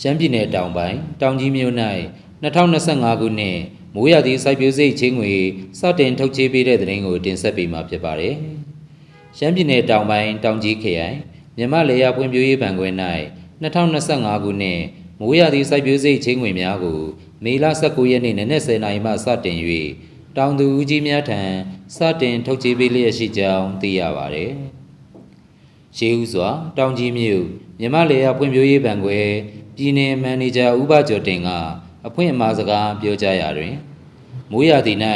ရှမ်းပြည်နယ်တောင်ပိုင်းတောင်ကြီးမြို့၌2025ခုနှစ်မိုးရာသီစိုက်ပျိုးစိတ်ချင်းငွေစတင်ထုတ်ချေးပေးတဲ့တဲ့ရင်ကိုတင်ဆက်ပေးမှာဖြစ်ပါတယ်။ရှမ်းပြည်နယ်တောင်ပိုင်းတောင်ကြီးခရိုင်မြန်မာလေယာဖွံ့ဖြိုးရေးဘဏ်ခွဲ၌2025ခုနှစ်မိုးရာသီစိုက်ပျိုးစိတ်ချင်းငွေများကိုမေလ19ရက်နေ့နနက်10:00နာရီမှစတင်၍တောင်သူဦးကြီးများထံစတင်ထုတ်ချေးပေးလျက်ရှိကြောင်းသိရပါတယ်။ရှေးဦးစွာတောင်ကြီးမြို့မြမလေယာဖွံ့ဖြိုးရေးဘဏ်ခွဲ ပြည်နယ်မန်နေဂျာဦးဘကျော်တင်ကအဖွင့်အမှာစကားပြောကြားရာတွင်မိုးရာသီ၌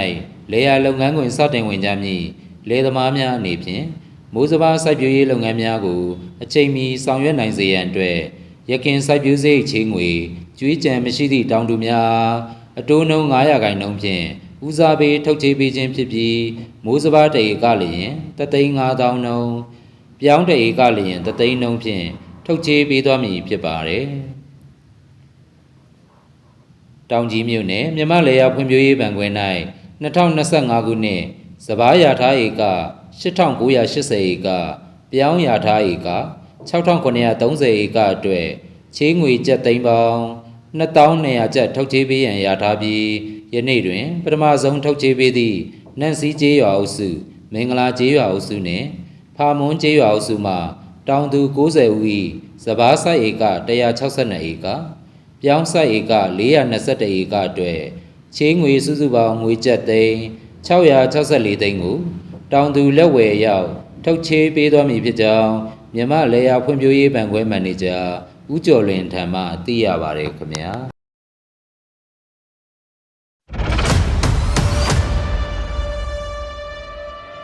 လေယာလုပ်ငန်းခွင်စတင်ဝင်ကြမည့်လေသမားများအနေဖြင့်မိုးစဘာစိုက်ပျိုးရေးလုပ်ငန်းများကို အချိန်မီဆောင်ရွက်နိုင်စေရန်အတွက်ရခင်စိုက်ပျိုးစိတ်ချေးငွေကျွေးကြံမရှိသည့်တောင်သူများအတိုးနှုန်း900ခန့်နှုန်းဖြင့်ဦးစားပေးထုတ်ချေးပေးခြင်းဖြစ်ပြီးမိုးစဘာတရေကလျင်တသိန်း5000နှုန်းပြောင်းတဧကလျင်တသိန်းနှုန်းဖြင့်ထုတ်ချေးပေးသွားမည်ဖြစ်ပါတယ်။ တောင်ကြီးမြို့နယ်မြမလေယာဖွံ့ဖြိုးရေးဘဏ်ခွဲ၌2025ခုနှစ်စပားရာထားဧက8980ဧကပြောင်းရာထားဧက6930ဧကအတွက်ချေးငွေကျပ်သိန်းပေါင်း2200ကျပ်ထုတ်ချေးပေးရန်ရာထားပြီးယနေ့တွင်ပထမဆုံးထုတ်ချေးပေးသည့်နန့်စီကျေးရွာအုပ်စုမင်္ဂလာကျေးရွာအုပ်စုနှင့်ဖာမွန်းကျေးရွာအုပ်စုမှတောင်သူ90ဦး၏စပားဆိုင်ဧက162ဧက ပြောင်းဆိုင်ဧက421ဧကအတွက်ချေးငွေစုစုပေါင်းငွေကျပ်သိန်း664သိန်းကိုတောင်သူလက်ဝယ်ရောက်ထုတ်ချေးပေးသွားမည်ဖြစ်ကြောင်းမြမလေယာဖွံ့ဖြိုးရေးဘဏ်ခွဲမန်နေဂျာဦးကျော်လွင်ထံမှသိရပါတယ်ခင်ဗျာ